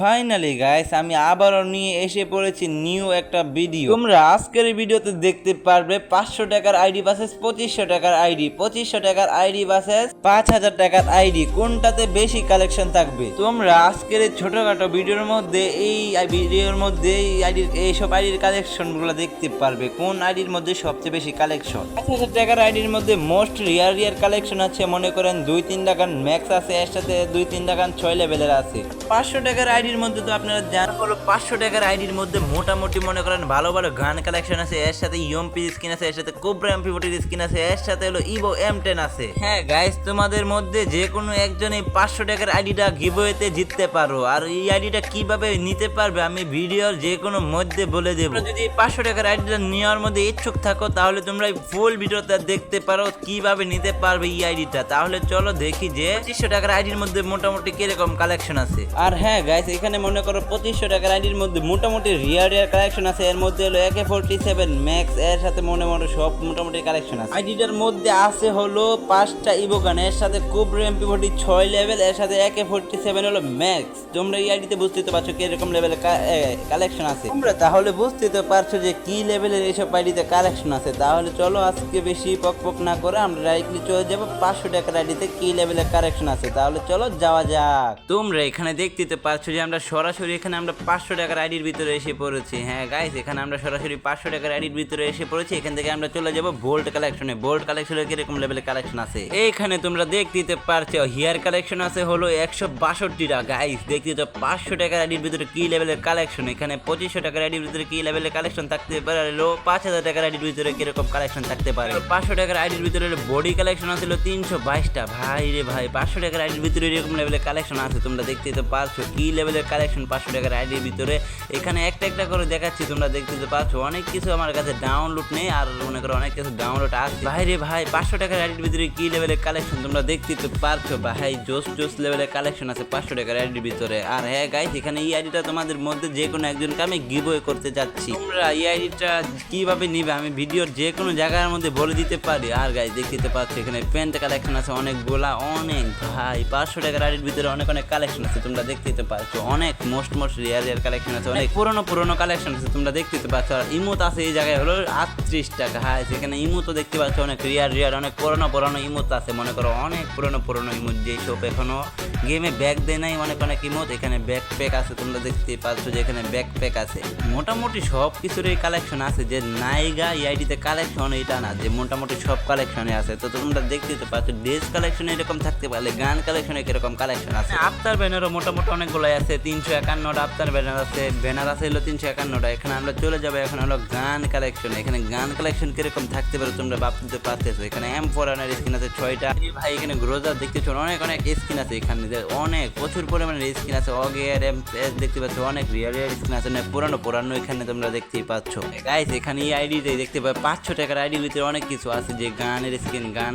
Finally guys আমি আবারও নিয়ে এসে পড়েছি নিউ একটা ভিডিও তোমরা আজকের ভিডিওতে দেখতে পারবে পাঁচশো টাকার আইডি বাসেস পঁচিশশো টাকার আইডি পঁচিশশো টাকার আইডি বাসেস পাঁচ হাজার টাকার আইডি কোনটাতে বেশি কালেকশন থাকবে? তোমরা আজকের এই ছোটখাটো ভিডিওর মধ্যে, এই ভিডিওর মধ্যে, এই আইডির এইসব আইডির কালেকশনগুলো দেখতে পারবে। কোন আইডির মধ্যে সবচেয়ে বেশি কালেকশন পাঁচ হাজার টাকার আইডির মধ্যে মোস্ট রিয়ার রিয়ার কালেকশন আছে, মনে করেন দুই, তিন টাকার ম্যাক্স আছে, এর সাথে দুই, তিন টাকার ছয় লেভেলের আছে। পাঁচশো টাকার আইডির মধ্যে তো আপনারা জান হলো পাঁচশো টাকার আইডির মধ্যে মোটামুটি মনে করেন ভালো ভালো গান কালেকশন আছে, এর সাথে ইয়মপি স্কিন আছে, এর সাথে কোবরা এমপি ফোর্টির স্কিন আছে, এর সাথে হলো ইভো এম টেন আছে। হ্যাঁ গাইস তোমাদের মধ্যে যে কোনো একজন এই পাঁচশো টাকার আইডিটা গিভওয়েতে জিততে পারো। আর এই আইডিটা কীভাবে নিতে পারবে আমি ভিডিওর যে কোনো মধ্যে বলে দেবো। যদি পাঁচশো টাকার আইডিটা নেওয়ার মধ্যে ইচ্ছুক থাকো, তাহলে তোমরা এই ফুল ভিডিওটা দেখতে পারো কীভাবে নিতে পারবে এই আইডিটা। তাহলে চলো দেখি যে পঁচিশশো টাকার আইডির মধ্যে মোটামুটি কীরকম কালেকশন আছে। আর হ্যাঁ গাইস এখানে মনে করো পঁচিশশো টাকার আইডির মধ্যে মোটামুটি রিয়ার রিয়ার কালেকশন আছে। এর মধ্যে হলো একে ফোরটি সেভেন ম্যাক্স এর সাথে মনে মনে সব মোটামুটি কালেকশন আছে। আইডিটার মধ্যে আছে হলো পাঁচটা ইবোগান, এর সাথে কুবর এমপি ফোর্টি ছয় লেভেল এর সাথে একে ফোরটি সেভেন হলো ম্যাক্স তোমরা এই আইডিতে বুঝতে পারছ কীরকম লেভেলের কালেকশন আছে। তোমরা তাহলে বুঝতে তো পারছ যে কি লেভেলের এইসব আইডিতে কালেকশন আছে। তাহলে চলো আজকে বেশি পক পক না করে আমরা ডাইরেক্টলি চলে যাব পাঁচশো টাকার আইডিতে কি লেভেলের কালেকশন আছে। তাহলে চলো যাওয়া যাক। তোমরা এখানে দেখতে পারছ যে আমরা সরাসরি এখানে আমরা পাঁচশো টাকার আইডির ভিতরে এসে পড়েছি। হ্যাঁ গাইস এখানে আমরা সরাসরি পাঁচশো টাকার আইডির ভিতরে এসে পড়েছি। এখান থেকে আমরা চলে যাব বোল্ড কালেকশনে বোল্ড কালেকশনের কীরকম লেভেলের কালেকশন আছে? এইখানে তোমরা দেখতে পারছ হিয়ার কালেকশন আছে, হলো একশো বাষট্টিটা গাইস দেখতে তো পাঁচশো টাকার আইডির ভিতরে কি লেভেলের কালেকশন এখানে পঁচিশশো টাকার আইডির ভিতরে কি লেভেলের কালেকশন থাকতে পারে? পাঁচ হাজার টাকার আইডির ভিতরে কীরকম কালেকশন থাকতে পারে? পাঁচশো টাকার আইডির ভিতরে বডি কালেকশন আছে তিনশো বাইশটা ভাই রে ভাই, পাঁচশো টাকার আইডির ভিতরে এরকম লেভেলের কালেকশন আছে। তোমরা দেখতে তো পারছ কি লেভেলের কালেকশন পাঁচশো টাকার আইডির ভিতরে। এখানে একটা একটা করে দেখাচ্ছি, তোমরা দেখতে তো পারছ অনেক কিছু আমার কাছে ডাউনলোড নেই, আর মনে করো অনেক কিছু ডাউনলোড আছে। ভাই রে ভাই, পাঁচশো টাকার আইডির ভিতরে কি লেভেলের কালেকশন তোমরা দেখতে তো পারছ ভাই, জোস জোস লেভেলের কালেকশন আছে পাঁচশো টাকার আইডির ভিতরে। আর হ্যাঁ গাইস এখানে এই আইডিটা তোমাদের মধ্যে যে কোনো একজনকে আমি গিভওয়ে করতে যাচ্ছি। তোমরা এই আইডিটা কীভাবে নিবে? আমি ভিডিওর যে কোনো জায়গার মধ্যে বলে দিতে পারি। আর গাইস দেখতে পাচ্ছ, এখানে প্যান্ট কালেকশন আছে, অনেক গোলা, অনেক। ভাই, পাঁচশো টাকার আইডির ভিতরে অনেক অনেক কালেকশন আছে, তোমরা দেখতে পাচ্ছ। অনেক most most rare rare collection আছে, অনেক পুরনো পুরনো কালেকশন আছে, তোমরা দেখতে পাচ্ছ। আর ইমোত আছে, এই জায়গায় হলো আটত্রিশ টাকা। হ্যাঁ সেখানে ইমোতও দেখতে পাচ্ছ, অনেক রিয়ার রিয়ার অনেক পুরনো পুরনো ইমোত আছে, মনে করো অনেক পুরনো পুরনো ইমোত যে সব এখনও। গেমে ব্যাগ দেয় নাই, অনেক অনেক ইমোত এখানে ব্যাক প্যাক আছে, তোমরা দেখতে পাচ্ছ যে এখানে ব্যাক প্যাক আছে। মোটামুটি সব কিছুরই কালেকশন আছে, যে নাইগা ইআইডিতে কালেকশন এটা না, যে মোটামুটি সব কালেকশনে আছে। তো তোমরা দেখতে পাচ্ছ ড্রেস কালেকশন এরকম থাকতে পারলে, গান কালেকশনে কীরকম কালেকশন আছে। আফতার ব্যানারও মোটামুটি অনেকগুলো আছে তিনশো একান্নটা আফতার ব্যানার আছে ব্যানার আছে হলো তিনশো একান্নটা। এখানে আমরা চলে যাব, এখন হলো গান কালেকশন এখানে গান কালেকশন কীরকম থাকতে পারে তোমরা ভাবতে পারতেছো? এখানে এম ফোর স্কিন আছে ছয়টা। ভাই, এখানে গ্রোজার দেখতেছো অনেক অনেক স্কিন আছে এখানে। অনেক, প্রচুর পরিমাণে স্কিন আছে। অগের এম দেখতে পাচ্ছ, অনেক রিয়াল রিয়ার স্কিন আছে। অনেক পুরানো পুরানো এখানে তোমরা দেখতেই পাচ্ছ। গাইস এখানে এই আইডিতে দেখতে পাবে, পাঁচশো টাকার আইডির ভিতরে অনেক কিছু আছে। যে গানের স্কিন গান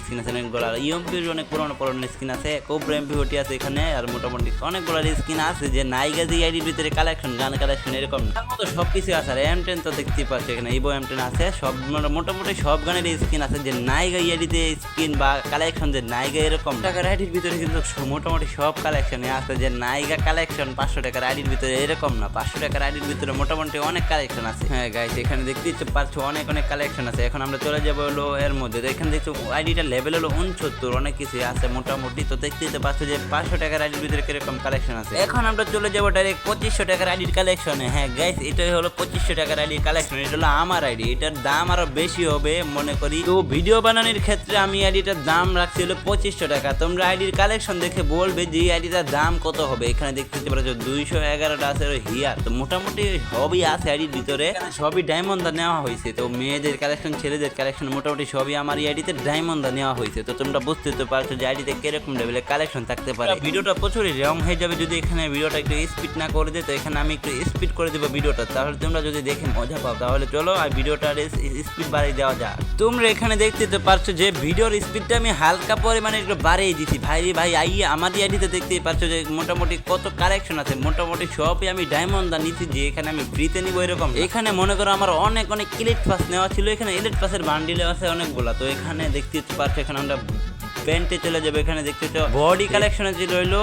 স্কিন আছে অনেকগুলো। আর ইএমপির অনেক পুরনো পুরনো স্কিন আছে। কোবরা এমপি আছে এখানে। আর মোটামুটি অনেকগুলো স্কিন আছে যে নাইগা যে আইডির ভিতরে কালেকশন গান কালেকশন এরকম না। তার মতো সব কিছু আছে, আর এম টেন তো দেখতেই পাচ্ছ এখানে ইবো এম টেন আছে। সব মোটামুটি সব গানের স্কিন আছে, যে নাইগা আইডিতে স্কিন বা কালেকশন যে নাইগা এরকম টাকার আইডির ভিতরে কিন্তু মোটামুটি সব কালেকশনে আছে, যে নাইগা কালেকশন পাঁচশো টাকার আইডির ভিতরে এরকম না। পাঁচশো টাকার আইডির ভিতরে মোটামুটি অনেক কালেকশন আছে। হ্যাঁ গাইস এখানে দেখতেই তো পারছ অনেক অনেক কালেকশন আছে। এখন আমরা চলে যাব হলো এর মধ্যে। তো এখানে দেখছ, আইডিটা লেভেল হলো উনসত্তর, অনেক কিছু আছে মোটামুটি। তো দেখতেই তো পাচ্ছ যে পাঁচশো টাকার আইডির ভিতরে কীরকম কালেকশন আছে। এখন আমরা চলে যাব ডাইরেক্ট পঁচিশশো টাকার আইডির কালেকশনে হ্যাঁ গাইস এটাই হলো পঁচিশশো টাকার আইডির কালেকশন এটা হলো আমার আইডি। এটার দাম আরও বেশি হবে, মনে করি। তো ভিডিও বানানোর ক্ষেত্রে আমি আইডিটার দাম রাখছি হলো পঁচিশশো টাকা। তোমরা আইডির কালেকশন দেখে বলবে যে আইডিটার দাম কত হবে। এখানে দেখতে পাচ্ছ দুইশো এগারোটা আছে হিয়ার তো মোটামুটি সবই আছে আইডির ভিতরে। সবই ডায়মন্ড নেওয়া হয়েছে। তো মেয়েদের কালেকশন ছেলেদের কালেকশন মোটামুটি সবই আমার এই আইডিতে ডায়মন্ড নেওয়া হয়েছে। তো তোমরা বুঝতে তো পারছ যে আইডিতে কীরকম লেভেলের কালেকশন থাকতে পারে। ভিডিওটা প্রচুরই রং হয়ে যাবে যদি এখানে ভিডিওটা একটু স্পিড না করে দিই তো এখানে আমি একটু স্পিড করে দেবো ভিডিওটা। তাহলে তোমরা যদি দেখে মজা পাও, তাহলে চলো আর ভিডিওটার স্পিড বাড়িয়ে দেওয়া যাক। তোমরা এখানে দেখতে তো পারছ যে ভিডিওর স্পিডটা আমি হালকা পরিমাণে একটু বাড়িয়ে দিচ্ছি ভাই রে ভাই আই আমাদের আইডিতে দেখতেই পারছ যে মোটামুটি কত কালেকশন আছে। মোটামুটি সবই আমি ডায়মন্ড দা নিচ্ছি যে এখানে আমি ফ্রিতে নিবো এরকম। এখানে মনে করো আমার অনেক অনেক ইলেট পাস নেওয়া ছিল। এখানে ইলেট পাসের বান্ডিলে আছে অনেকগুলা। তো এখানে দেখতে পারছ এখানে আমরা প্যান্টে চলে যাবে, এখানে দেখতে বডি কালেকশনে যে রইল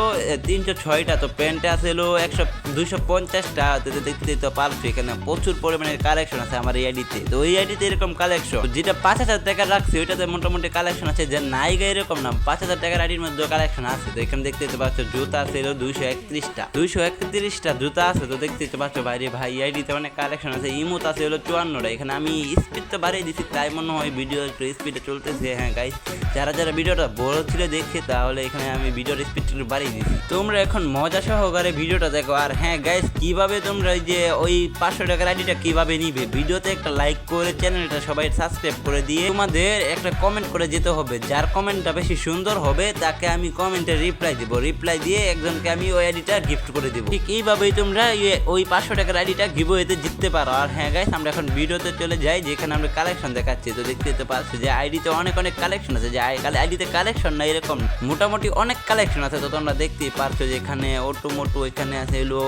তিনশো ছয়টা, তো প্যান্টে আছে হলো একশো, দুইশো পঞ্চাশটা দেখতে তো পারছ, এখানে প্রচুর পরিমাণে কালেকশন আছে আমার এই আইডিতে। তো ওই আইডিতে এরকম কালেকশন যেটা পাঁচ হাজার টাকা রাখছি, ওইটাতে মোটামুটি কালেকশন আছে, যে নাইগা এরকম না, পাঁচ হাজার টাকার আইডির মধ্যে কালেকশন আছে। তো এখানে দেখতে পাচ্ছ, জুতা আছে হলো দুইশো একত্রিশটা দুইশো একত্রিশটা জুতা আছে, তো দেখতে পাচ্ছ, বাইরে ভাই, এই আইডিতে অনেক কালেকশন আছে ইমোত আছে হলো চুয়ান্নটা, এখানে আমি স্পিড তো বাড়িয়ে দিচ্ছি তাই মনে হয় ভিডিও একটু স্পিডে চলতেছে। হ্যাঁ গাইস যারা যারা ভিডিওটা বড় ছিল দেখছে তাহলে এখানে আমি ভিডিওর স্পিড একটু বাড়িয়ে দিচ্ছি তোমরা এখন মজা সহকারে ভিডিওটা দেখো। আর হ্যাঁ গাইস কীভাবে তোমরা এই যে ওই পাঁচশো টাকার আইডিটা কীভাবে নিবে? ভিডিওতে একটা লাইক করে চ্যানেলটা সবাই সাবস্ক্রাইব করে দিয়ে তোমাদের একটা কমেন্ট করে যেতে হবে। যার কমেন্টটা বেশি সুন্দর হবে, তাকে আমি কমেন্টে রিপ্লাই দিব। রিপ্লাই দিয়ে একজনকে আমি ওই আইডিটা গিফট করে দিব। ঠিক এইভাবেই তোমরা ইয়ে- ওই পাঁচশো টাকার আইডিটা গিভ এতে জিততে পারো। আর হ্যাঁ গাইস আমরা এখন ভিডিওতে চলে যাই, যেখানে আমরা কালেকশন দেখাচ্ছি। তো দেখতে তো পাচ্ছি যে আইডিতে অনেক অনেক কালেকশন আছে। যে আইডিতে কালেকশন না, এরকম মোটামুটি অনেক কালেকশন আছে, তো তোমরা দেখতেই পারছ যে এখানে অটো মোটো, এখানে আছে এলো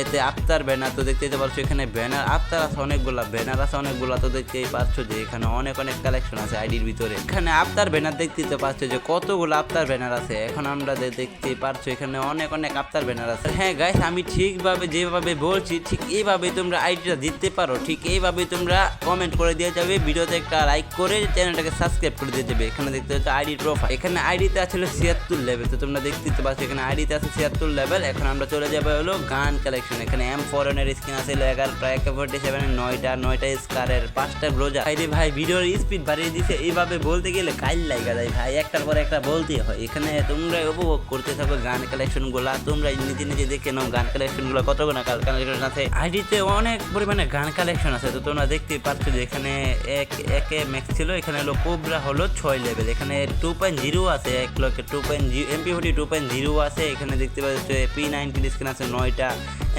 এতে আফতার ব্যানার, তো দেখতেই পারছ এখানে ব্যানার, আফতার আছে অনেকগুলা, ব্যানার আছে অনেকগুলা, তো দেখতেই পারছ যে এখানে অনেক অনেক কালেকশন আছে আইডির ভিতরে। এখানে আফতার ব্যানার দেখতেই তো যে কতগুলো আফতার ব্যানার আছে, এখন আমরা দেখতেই পারছ এখানে অনেক অনেক আফতার ব্যানার আছে। হ্যাঁ গাইস আমি ঠিকভাবে যেভাবে বলছি, ঠিক এইভাবে তোমরা আইডিটা দিতে পারো, ঠিক এইভাবে তোমরা কমেন্ট করে দিয়ে যাবে, ভিডিওতে একটা লাইক করে চ্যানেলটাকে সাবস্ক্রাইব করে দিয়ে যাবে। এখানে দেখতে হচ্ছে আইডি প্রোফাইল এখানে আইডিতে আছে ছিয়াত্তর লেভেল তো তোমরা দেখতে পাচ্ছ এখানে আইডিতে আছে ছিয়াত্তর লেভেল এখন আমরা চলে যাব হলো গান কালেকশন এখানে এম ফরেনের স্ক্রিন আছে এগারো প্রায় ফোর্টি সেভেনের নয়টা নয়টা স্কারের পাঁচটা ব্রোজা ভাই ভাই ভিডিওর স্পিড বাড়িয়ে দিছে। এইভাবে বলতে গেলে কাইল লাগা যায় ভাই, একটার পর একটা বলতে হয়। এখানে তোমরা উপভোগ করতে থাকো গান কালেকশনগুলা। তোমরা নিজে নিজে দেখে নাও গান কালেকশনগুলো কত গুণা কালেকশন আছে। আইডিতে অনেক পরিমাণে গান কালেকশন আছে, তো তোমরা দেখতেই পাচ্ছ যে এখানে এক, একে ম্যাক্স ছিল। এখানে হলো কোবরা হলো ছয় লেভেল এখানে টু পয়েন্ট জিরো আছে, এক লক্ষে two point zero MP forty two point zero আছে, এখানে দেখতে পাচ্ছ পি নাইনটিন স্ক্রিন আছে নয়টা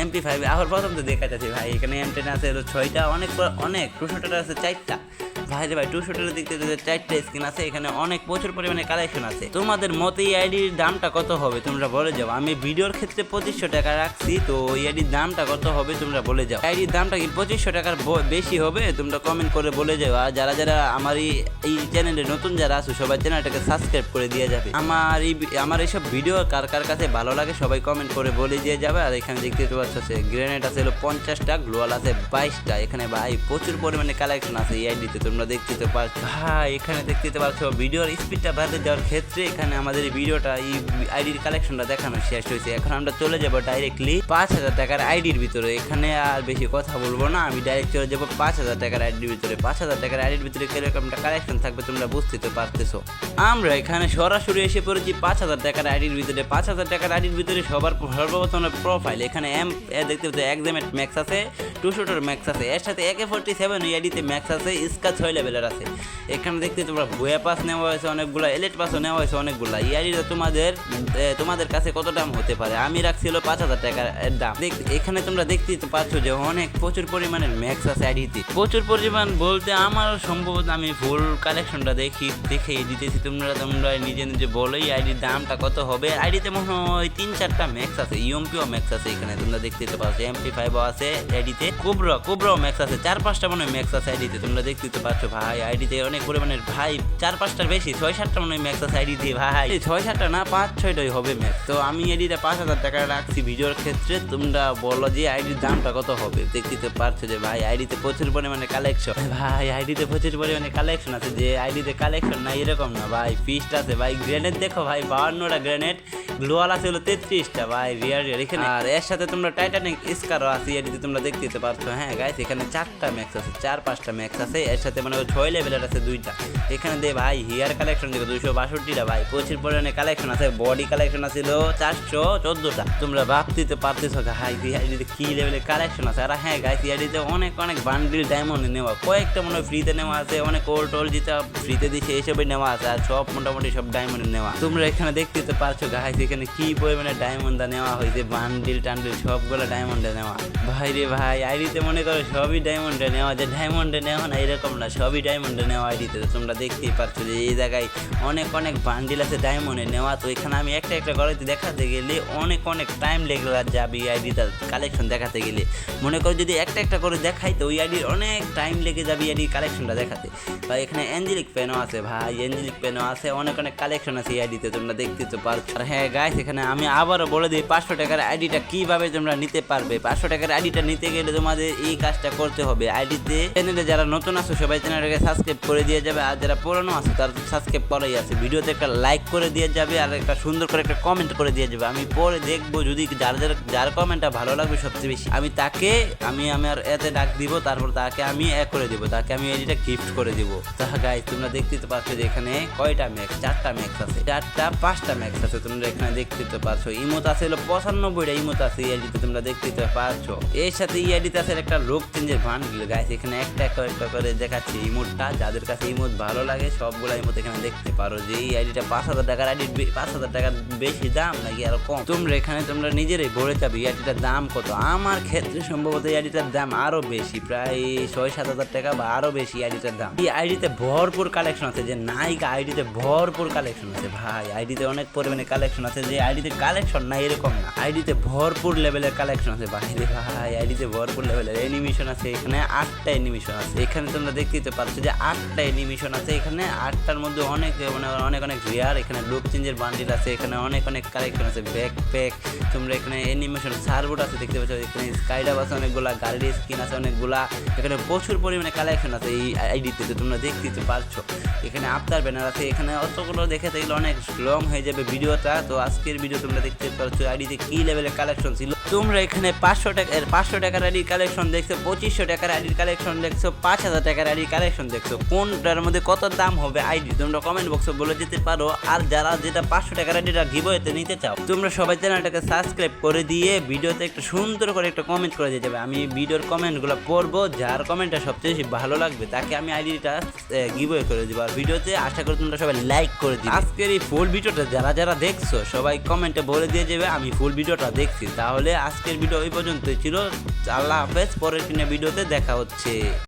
এমপি ফাইভ আবার প্রথম তো দেখা যাচ্ছে ভাই, এখানে এম টেন আছে ছয়টা, অনেক অনেক টু আছে চারটা। ভাই রে ভাই টু শুটারের দিক থেকে চারটে স্কিন আছে, এখানে অনেক প্রচুর পরিমাণে কালেকশন আছে। তোমাদের মতে এই আইডির দামটা কত হবে, তোমরা বলে যাও। আমি ভিডিওর ক্ষেত্রে পঁচিশশো টাকা রাখছি, তো এই আইডির দামটা কত হবে তোমরা বলে যাও। আইডির দামটা কি পঁচিশশো টাকার বেশি হবে? তোমরা কমেন্ট করে বলে যাও। আর যারা যারা আমার এই চ্যানেলে নতুন যারা আছো, সবাই চ্যানেলটাকে সাবস্ক্রাইব করে দিয়ে যাবে। আমার এই, আমার এইসব ভিডিও কার কার কাছে ভালো লাগে, সবাই কমেন্ট করে বলে দিয়ে যাবে। আর এখানে দেখতে তো পাচ্ছ গ্রেনেড আছে হলো পঞ্চাশটা গ্লোয়াল আছে বাইশটা। এখানে ভাই প্রচুর পরিমাণে কালেকশন আছে এই আইডিতে তোমরা দেখতে তো পারছ। ভাই, এখানে দেখতে তো পারছ, ভিডিওর স্পিডটা বাড়িয়ে দেওয়ার ক্ষেত্রে এখানে আমাদের ভিডিওটা, এই আইডির কালেকশনটা দেখানো শেষ হয়েছে। এখন আমরা চলে যাব ডাইরেক্টলি পাঁচ হাজার টাকার আইডির ভিতরে। এখানে আর বেশি কথা বলব না, আমি ডাইরেক্ট চলে যাব পাঁচ হাজার টাকার আইডির ভিতরে। পাঁচ হাজার টাকার আইডির ভিতরে কিরকমটা কালেকশন থাকবে তোমরা বুঝতে তো পারতেছো। আমরা এখানে সরাসরি এসে পড়েছি পাঁচ হাজার টাকার আইডির ভিতরে। পাঁচ হাজার টাকার আইডির ভিতরে সবার সর্বপ্রথম প্রোফাইল এখানে এম এ, দেখতে পাচ্ছি একজামেট ম্যাক্স আছে টু শুটার ম্যাক্স আছে। এর সাথে একে ফোর্টি সেভেন আইডিতে ম্যাক্স আছে স্কা ছয় লেভেলের আছে। এখানে দেখতে তোমরা বয়া পাস নেওয়া হয়েছে অনেকগুলো এলেট পাসও নেওয়া হয়েছে অনেকগুলো। এই আইডিটা তোমাদের তোমাদের কাছে কত দাম হতে পারে? আমি রাখছিল পাঁচ হাজার টাকার দাম। এখানে তোমরা দেখতেই তো পাচ্ছ যে অনেক প্রচুর পরিমাণের ম্যাক্স আছে আইডিতে প্রচুর পরিমাণ বলতে আমার সম্ভবত আমি ফুল কালেকশনটা দেখি, দেখে দিতেছি তোমরা তোমরা নিজে নিজে বলো, এই আইডির দামটা কত হবে? আইডিতে মনে হয় তিন চারটা ম্যাক্স আছে ইউএমপিও ম্যাক্স আছে এখানে তোমরা দেখতে তো পাচ্ছ এমপি ফাইভও আছে আইডিতে কুবরা কুবরাও ম্যাক্স আছে, চার পাঁচটা মনে হয় ম্যাক্স আছে আইডিতে তোমরা দেখতে পাচ্ছ ভাই আইডিতে অনেক পরিমাণের ভাই চার পাঁচটার বেশি, ছয় সাতটা মনে হয় ম্যাক্স আছে আইডিতে ভাই। ছয় সাতটা না, পাঁচ ছয়টাই হবে ম্যাক্স তো আমি আইডিটা পাঁচ হাজার টাকা রাখছি ভিডিওর ক্ষেত্রে। তোমরা বলো যে আইডির দামটা কত হবে? দেখতে পারছ যে ভাই আইডিতে প্রচুর পরিমাণে কালেকশন ভাই আইডিতে প্রচুর পরিমাণে কালেকশন আছে যে আইডিতে কালেকশন না এরকম না ভাই। ফিস্ট আছে ভাই গ্রেনেড দেখো ভাই বাউন্নটা গ্রেনেড গ্লোয়াল আছে হলো তেত্রিশটা ভাই রিয়ার রিয়ার এখানে। আর এর সাথে তোমরা টাইটানিক স্কারও আছে এটিতে তোমরা দেখতে তো পারছ। হ্যাঁ গাইস এখানে চারটা ম্যাক্স আছে, চার পাঁচটা ম্যাক্স আছে। এর সাথে মানে ছয় লেভেলের আছে দুইটা। এখানে দে ভাই হেয়ার কালেকশন দেখো, দুইশো বাষট্টিটা ভাই। প্রচুর পরিমাণে কালেকশন আছে বডি কালেকশন আছিল চারশো চোদ্দোটা। তোমরা ভাবতে পারতেছো হাই হিয়ারিতে কি লেভেলের কালেকশন আছে? আর হ্যাঁ গাইস হিয়ারিতে অনেক অনেক বান্ডিল ডায়মন্ড নেওয়া। কয়েকটা মনে হয় ফ্রিতে নেওয়া আছে, অনেক ওল্ড টোল যেটা ফ্রিতে দিচ্ছে এইসবে নেওয়া আছে, আর সব মোটামুটি সব ডায়মন্ড নেওয়া। তোমরা এখানে দেখতে পারছ গাইস এখানে কি পরিমাণে ডায়মন্ড নেওয়া হয়েছে বান্ডিল টান্ডিল সব সবগুলো ডায়মন্ডে নেওয়া। ভাই রে ভাই আইডিতে মনে করো সবই ডায়মন্ডে নেওয়া, যে ডায়মন্ডে নেওয়া না, এরকম না, সবই ডায়মন্ডে নেওয়া আইডিতে তোমরা দেখতেই পারছ যে এই জায়গায় অনেক অনেক বান্ডিল আছে ডায়মন্ডে নেওয়া, তো এখানে আমি একটা একটা করে দেখাতে গেলে অনেক অনেক টাইম লেগে যাবে এই আইডিটা কালেকশন দেখাতে গেলে। মনে করো যদি একটা একটা করে দেখাই, তো ওই আইডির অনেক টাইম লেগে যাবে এই আইডির কালেকশনটা দেখাতে। বা এখানে অ্যাঞ্জেলিক পেনও আছে ভাই অ্যাঞ্জেলিক পেনও আছে, অনেক অনেক কালেকশন আছে এই আইডিতে তোমরা দেখতে তো পারছ। আর হ্যাঁ গাইস এখানে আমি আবারও বলে দিই, পাঁচশো টাকার আইডিটা কীভাবে তোমরা নিতে পারবে। পাঁচশো টাকার আইডিটা নিতে গেলে তোমাদের এই কাজটা করতে হবে। আইডিতে চ্যানেলে যারা নতুন আছো, সবাই চ্যানেলটাকে সাবস্ক্রাইব করে দিয়ে যাবে। আর যারা পুরনো আছে, তারা তো সাবস্ক্রাইব করাই আছে। ভিডিওতে একটা লাইক করে দিয়ে যাবে আর একটা সুন্দর করে একটা কমেন্ট করে দিয়ে যাবে। আমি পরে দেখব যদি যার যার যার কমেন্টটা ভালো লাগবে সবচেয়ে বেশি। আমি তাকে, আমি আমার এতে ডাক দিব, তারপর তাকে আমি এ করে দিব। তাকে আমি এডিটা গিফট করে দিব। তা গাইস তোমরা দেখতে তো পাচ্ছ যে এখানে কয়টা ম্যাক্স চারটা ম্যাক্স আছে। চারটা, পাঁচটা ম্যাক্স আছে। তোমরা এখানে দেখতে তো পাচ্ছ। ইমোত আছে হলো পঁচানব্বইটা ইমোত আছে এই আইডিতে তোমরা দেখতে তো পাচ্ছ এর সাথে আছে একটা লোক চেঞ্জের বান্ডিল গাইস এখানে একটা একটা করে দেখাচ্ছে ইমোটটা যাদের কাছে ইমোট ভালো লাগে সবগুলো ইমোট এখানে দেখতে পারো যে এই আইডিটা পাঁচ হাজার টাকার আইডি পাঁচ হাজার টাকার বেশি দাম নাকি আরও কম তোমরা এখানে তোমরা নিজেরাই ভরে যাবে এই আইডিটার দাম কত আমার ক্ষেত্রে সম্ভবত এই আইডিটার দাম আরও বেশি প্রায় ছয় সাত হাজার টাকা বা আরও বেশি আইডিটার দাম এই আইডিতে ভরপুর কালেকশন আছে যে নাইকা আইডিতে ভরপুর কালেকশন আছে ভাই আইডিতে অনেক পরিমাণে কালেকশন আছে যে আইডিতে কালেকশন না এরকম না আইডিতে ভরপুর লেভেলের কালেকশন আছে। বাইরে ভাই আইডিতে ভরপুর লেভেলের অ্যানিমেশন আছে, এখানে আটটা অ্যানিমেশন আছে। এখানে তোমরা দেখতেই পারছ যে আটটা অ্যানিমেশন আছে। এখানে আটটার মধ্যে অনেক মানে অনেক অনেক রেয়ার এখানে লুক চেঞ্জের বান্ডিল আছে, এখানে অনেক অনেক কালেকশন আছে। ব্যাক প্যাক তোমরা এখানে অ্যানিমেশন সার্বোর্ড আছে, দেখতে পাচ্ছ? এখানে স্কাইডাব আছে অনেকগুলা, গাড়ির স্কিন আছে অনেকগুলা। এখানে প্রচুর পরিমাণে কালেকশন আছে এই আইডিতে তো, তোমরা দেখতেই তো পারছ। এখানে আফতার ব্যানার আছে, এখানে অতগুলো দেখে গেলে অনেক লং হয়ে যাবে ভিডিওটা। তো আজকের ভিডিও তোমরা দেখতে পাচ্ছ আইডিতে কি লেভেলের কালেকশন ছিল। তোমরা এখানে পাঁচশো টাকা পাঁচশো টাকার আইডির কালেকশন দেখছ, পঁচিশশো টাকার আইডির কালেকশন দেখছ, পাঁচ হাজার টাকার আইডির কালেকশন দেখছ। কোনটার মধ্যে কত দাম হবে আইডি তোমরা কমেন্ট বক্সে বলে যেতে পারো। আর যারা যেটা পাঁচশো টাকার আইডিটা গিবয়েতে নিতে চাও, তোমরা সবাই চ্যানেলটাকে সাবস্ক্রাইব করে দিয়ে ভিডিওতে একটু সুন্দর করে একটা কমেন্ট করে দিয়ে যাবে। আমি ভিডিওর কমেন্টগুলো পড়ব, যার কমেন্টটা সবচেয়ে বেশি ভালো লাগবে, তাকে আমি আইডিটা গিবয়ে করে দিব। আর ভিডিওতে আশা করি তোমরা সবাই লাইক করে দিবে। আজকের এই ফুল ভিডিওটা যারা যারা দেখছ, সবাই কমেন্টে বলে দিয়ে যাবে, আমি ফুল ভিডিওটা দেখছি। তাহলে আজকের ভিডিও এই পর্যন্তই। ছিল আল্লাহ হাফেজ পরের কিনা ভিডিওতে দেখা হচ্ছে।